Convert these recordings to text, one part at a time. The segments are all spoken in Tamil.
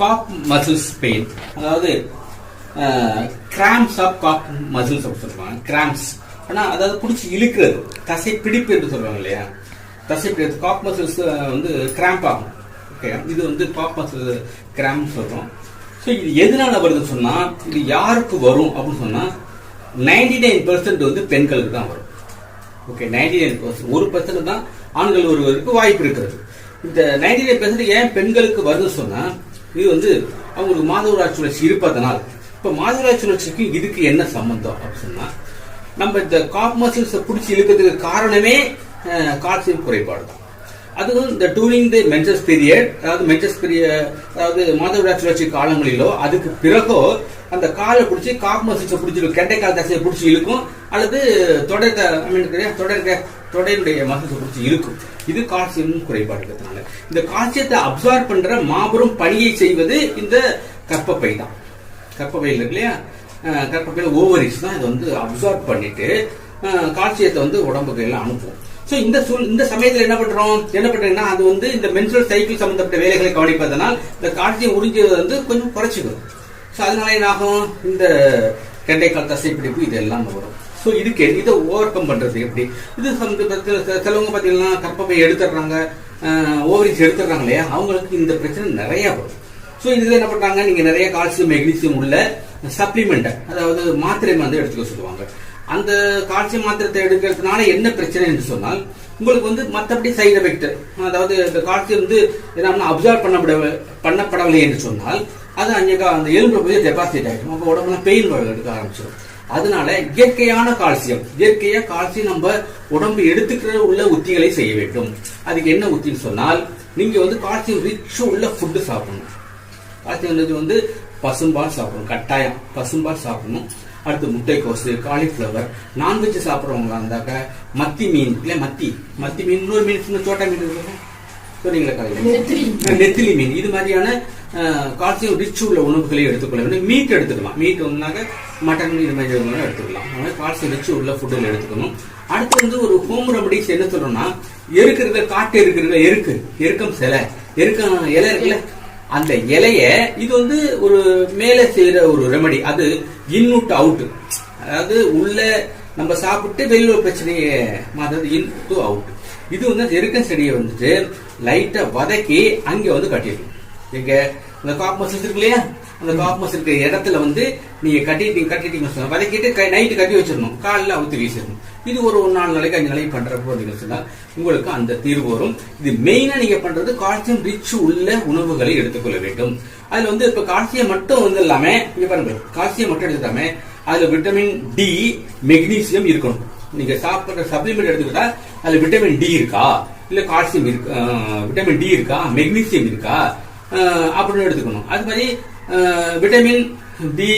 காப் மசில்ஸ் பெயின் அதாவது கிராம்ஸ் ஆஃப் காப் மசில்ஸ் அப்படின்னு சொல்லுவாங்க. கிராம்ஸ் ஆனால் அதாவது பிடிச்சி இழுக்கிறது. தசை பிடிப்பு என்று சொல்லுவாங்க இல்லையா? தசை பிடிப்பு காப் மசில்ஸ் வந்து கிராம்ப் ஆகும். ஓகே இது வந்து காப் மசில் கிராம்ப் சொல்கிறோம் ஸோ இது எதனால வருதுன்னு சொன்னால் இது யாருக்கு வரும் அப்படின்னு சொன்னால் நைன்டி நைன் பெர்சன்ட் வந்து பெண்களுக்கு தான் வரும். ஓகே நைன்டி நைன் பர்சன்ட் ஒரு பர்சன்ட் தான் ஆண்கள் ஒருவருக்கு வாய்ப்பு இருக்கிறது. இந்த நைன்டி நைன் பெர்சன்ட் ஏன் பெண்களுக்கு வருதுன்னு சொன்னா இது வந்து அவங்களுக்கு மாதவராஜ் சுழற்சி இருப்பதனால். இப்ப மாதவராஜ் சுழற்சிக்கு இதுக்கு என்ன சம்பந்தம் அப்படின்னு சொன்னா நம்ம இந்த காப் பிடிச்சி இழுக்கிறதுக்கு காரணமே கால்சியம் குறைபாடு தான். அதுவும் இந்த டூரிங் தி மென்சஸ் பீரியட் அதாவது மென்சஸ் பீரியட் அதாவது மாதவிடா சுழற்சி காலங்களிலோ அதுக்கு பிறகோ அந்த காலை பிடிச்சி காப் மசில்ஸை பிடிச்சி கெண்டை கால் தசையை பிடிச்சி இழுக்கும் அல்லது தொடர் ஐ மீன் தொடர் தொடையுடைய தொடருடைய மசில்ஸை பிடிச்சி இருக்கும். இது கால்சியம் குறைபாடு இருக்கிறதுனால. இந்த கால்சியத்தை அப்சார்ப் பண்ற மாபெரும் பணியை செய்வது இந்த கற்பப்பை தான். கற்பப்பையில் இருக்கு இல்லையா? கற்பப்பையில் ஓவரிஸ் தான் இதை வந்து அப்சார்ப் பண்ணிட்டு கால்சியத்தை வந்து உடம்புக்கு எல்லாம் அனுப்பும் ஸோ இந்த சூழ் இந்த சமயத்தில் என்ன பண்றோம்? என்ன பண்றீங்கன்னா அது வந்து இந்த மென்சுரல் சைக்கிள் சம்பந்தப்பட்ட வேலைகளை கவனிப்பதனால் இந்த கால்சியம் உறிஞ்சுவது வந்து கொஞ்சம் குறைச்சிக்கும் ஸோ அதனால என்ன ஆகும் இந்த கெண்டைக்கால் தசைப்பிடிப்பு இது எல்லாம் வரும். ஸோ இதுக்கு இதை ஓவர் கம் பண்ணுறது எப்படி? இது சம்பந்தப்பட்ட சிலவங்க பார்த்தீங்கன்னா கர்ப்பப்பை எடுத்துடுறாங்க ஓவரிஸ் எடுத்துடுறாங்க இல்லையா? அவங்களுக்கு இந்த பிரச்சனை நிறையா வரும். ஸோ இதில் என்ன பண்ணுறாங்க நீங்கள் நிறைய கால்சியம் மெக்னீசியம் உள்ள சப்ளிமெண்ட்டை அதாவது மாத்திரை வந்து எடுத்துக்க சொல்லுவாங்க. அந்த கால்சியம் மாத்திரத்தை எடுக்கிறதுனால என்ன பிரச்சனை என்று சொன்னால் உங்களுக்கு வந்து மற்றபடி சைடு எஃபெக்ட் அதாவது இந்த கால்சியம் வந்து என்ன அப்சர்வ் பண்ணப்பட பண்ணப்படவில்லை என்று சொன்னால் அது அங்கே அந்த எலும்பு போய் டெபாசிட் ஆகிடும் அப்போ உடம்புல பெயின் எடுக்க ஆரம்பிச்சிடும். அதனால இயற்கையான கால்சியம் இயற்கையா கால்சியம் நம்ம உடம்பு எடுத்துக்கிற உள்ள உத்திகளை செய்ய வேண்டும். அதுக்கு என்ன உத்தின்னு சொன்னால் நீங்க வந்து கால்சியம் ரிச் உள்ள ஃபுட்டு சாப்பிடணும். கால்சியம் வந்து பசும்பால் சாப்பிடணும் கட்டாயம் பசும்பால் சாப்பிடணும். அடுத்து முட்டைக்கோசு காலிஃப்ளவர் நான்வெஜ் சாப்பிட்றவங்களா இருந்தாக்க மத்தி மீன் இல்லை மத்தி மத்தி மீன் இன்னொரு மீன் சின்ன சோட்டா மீன் இருக்குல்ல? நெத்திலி மீன். இது மாதிரியான கால்சியம் ரிச் உள்ள உணவுகளை எடுத்துக்கொள்ள வேண்டும். மீட் எடுத்துக்கலாம். மீட் ஒன்னாக்க மட்டன் இது மாதிரி எடுத்துக்கலாம். அதனால கால்சியம் ரிச் உள்ள ஃபுட்டுகள் எடுத்துக்கணும். அடுத்து வந்து ஒரு ஹோம் ரெமடிஸ் என்ன சொல்றோம்னா எருக்கிறத காட்டு எருக்கிறத எருக்கு. எருக்கம் சிலை. எருக்கம் இலை இருக்குல்ல? அந்த இலைய இது வந்து ஒரு மேலே செய்யற ஒரு ரெமடி அது இன்வுட் அவுட் அதாவது உள்ள நம்ம சாப்பிட்டு வெளியில ஒரு பிரச்சனையை மாறது இன் டு அவுட் இது வந்து எருக்கன் செடியை வந்துட்டு லைட்டா வதக்கி அங்க வந்து கட்டிடணும் எங்க இந்த காப் மசில்ஸ் இருக்கு இல்லையா? அந்த காப் மசில் இருக்கிற இடத்துல வந்து நீங்க கட்டிட்டீங்க கட்டிட்டீங்கன்னு சொன்னா வதக்கிட்டு நைட்டு கட்டி வச்சிடணும். காலில் அவுத்து வீசிடணும். இது ஒரு ஒரு நாலு நாளைக்கு அஞ்சு நாளைக்கு பண்றப்போ அப்படின்னு சொன்னால் உங்களுக்கு அந்த தீர்வு வரும். இது மெயினா நீங்க பண்றது கால்சியம் ரிச் உள்ள உணவுகளை எடுத்துக்கொள்ள வேண்டும். அதுல வந்து இப்ப கால்சியம் மட்டும் வந்து இல்லாம இங்க பாருங்க கால்சியம் மட்டும் எடுத்துக்காம அதுல விட்டமின் டி மெக்னீசியம் இருக்கணும். நீங்க சாப்பிடுற சப்ளிமெண்ட் எடுத்துக்கிட்டா அதுல விட்டமின் டி இருக்கா? இல்ல கால்சியம் இருக்கு? விட்டமின் டி இருக்கா? மெக்னீசியம் இருக்கா? அப்படின்னு எடுத்துக்கணும். அது மாதிரி vitamin B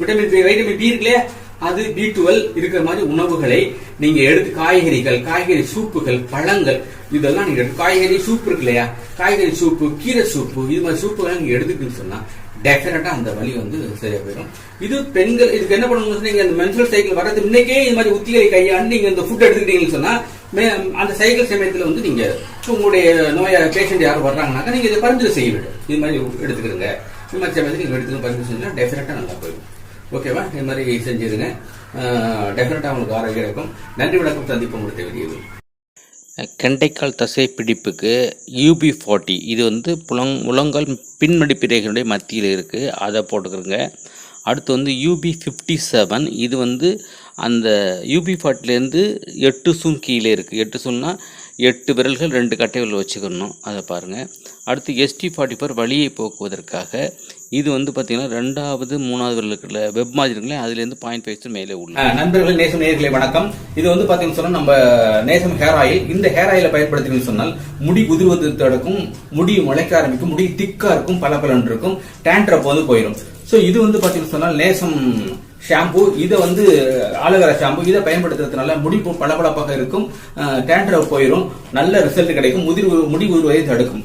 vitamin B vitamin B இருக்குல்லையே அது பி டுவெல் இருக்கிற மாதிரி உணவுகளை நீங்க எடுத்து காய்கறிகள் காய்கறி சூப்புகள் பழங்கள் இதெல்லாம் நீங்க எடுத்து காய்கறி சூப் இருக்கு இல்லையா? காய்கறி சூப்பு கீரை சூப்பு இது மாதிரி சூப்புகளை நீங்க எடுத்துக்கிட்டு சொன்னா டெஃபினட்டா அந்த வலி வந்து சரியா போயிடும். இது பெண்கள் இதுக்கு என்ன பண்ணணும் நீங்க அந்த மென்சுரல் சைக்கிள் வர்றது இன்னைக்கே இது மாதிரி உத்திகளை கையாண்டு நீங்க இந்த ஃபுட் எடுத்துக்கிட்டீங்கன்னு சொன்னா மே- அந்த சைக்கிள் சமயத்துல வந்து நீங்க உங்களுடைய நோய பேஷண்ட் யாரும் வர்றாங்கனாக்கா நீங்க இதை பரிந்துரை செய்ய வேண்டும் இது மாதிரி எடுத்துக்கிறங்க இது மாதிரி சமயத்தில் நீங்க எடுத்துக்க பரிந்துரை செஞ்சா டெஃபினட்டா நல்லா போயிடும். ஓகேவா? இது மாதிரி செஞ்சிருங்க. டெஃபினட்டாக உங்களுக்கு ஆரோக்கியம் இருக்கும் நன்றி வணக்கம் சந்திப்பு முடித்த வீடியோவில் கெண்டைக்கால் தசை பிடிப்புக்கு யூபி ஃபார்ட்டி இது வந்து புலங் முழங்கால் பின்மடிப்பிரைகளுடைய மத்தியில் இருக்குது அதை போட்டுக்கிறோங்க. அடுத்து வந்து யூபி ஃபிஃப்டி செவன் இது வந்து அந்த யூபி ஃபார்ட்டிலேருந்து எட்டு சூம் கீழே இருக்குது எட்டு சூம்னா எட்டு விரல்கள் ரெண்டு கட்டை வச்சுக்கணும். அதை பாருங்கள் அடுத்து எஸ்டி ஃபார்ட்டி ஃபோர் வழியை போக்குவதற்காக இது வந்து பார்த்திங்கன்னா ரெண்டாவது மூணாவது இருக்கிற வெப் மாதிரிங்களே அதுலேருந்து பாயிண்ட் ஃபைவ் மேலே உள்ள நண்பர்கள் நேசம் நேர்களை வணக்கம். இது வந்து பார்த்தீங்கன்னு சொன்னால் நம்ம நேசம் ஹேர் ஆயில் இந்த ஹேர் ஆயிலை பயன்படுத்தினு சொன்னால் முடி உதிர்வது தடுக்கும் முடி முளைக்க ஆரம்பிக்கும் முடி திக்காக இருக்கும் பல இருக்கும் டேண்ட்ரப் வந்து போயிடும் ஸோ இது வந்து பார்த்தீங்கன்னு சொன்னால் நேசம் ஷாம்பு இதை வந்து ஆலோவேரா ஷாம்பு இதை பயன்படுத்துறதுனால முடிப்பு பளபளப்பாக இருக்கும் டேண்ட்ரப் போயிடும் நல்ல ரிசல்ட் கிடைக்கும் முதிர் முடி உருவதை தடுக்கும்.